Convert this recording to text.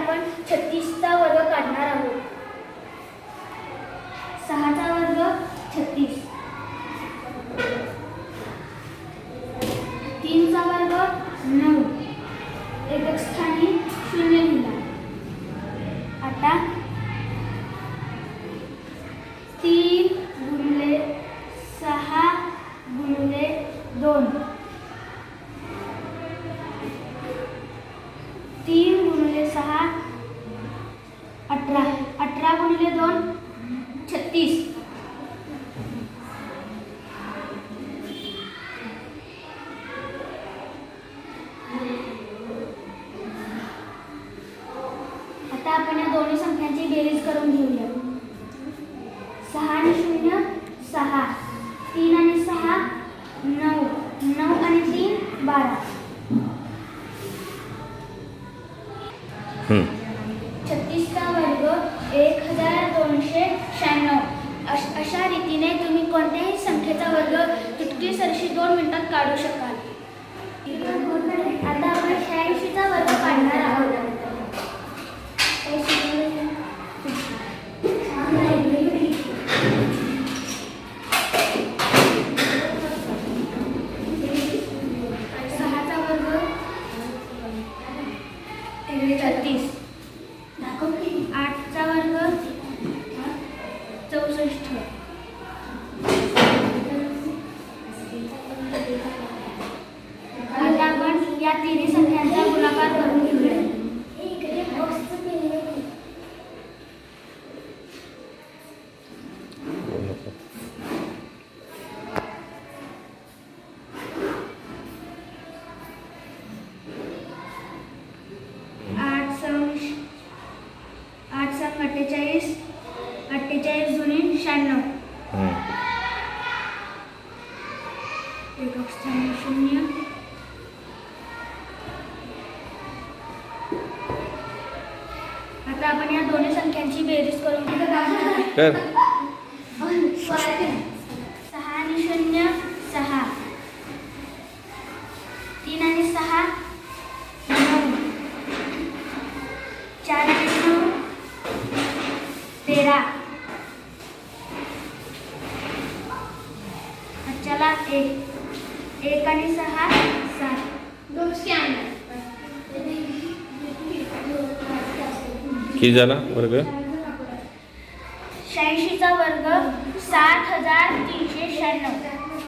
आपण छत्तीसचा वर्ग काढणार आहोत. सहाचा वर्ग छत्तीस. तीनचा वर्ग नऊ. एकक स्थानी शून्य लिहिला आता तीन गुणले सहा गुणले दोन. तीन गुणले सहा दोन छत्तीस. आता आपण या दोन्ही संख्यांची बेरीज करून घेऊया. सहा आणि शून्य सहा. तीन आणि सहा नऊ. नऊ आणि तीन बारा हं. छत्तीसचा वर्ग एक हजार दोनशे शहाण्णव अशा रीतीने तुम्ही कोणत्याही संख्येचा वर्ग चुटकीसरशी दोन मिनिटात काढू शकाल. आता आपण शहाऐंशीचा वर्ग काढणार आहोत. सहाचा वर्ग. छत्तीस अठ्ठेचाळीस जुनी शहाण्णव. हं. स्थानी शून्य. आता आपण या दोन्ही संख्यांची बेरीज करून कर. सहा आणि शून्य सहा. तीन आणि सहा नऊ चार आणि नऊ तेरा चला एक एक आणि सहा सात. किती झाला वर्ग? शहाऐंशीचा वर्ग सात हजार तीनशे शहाण्णव.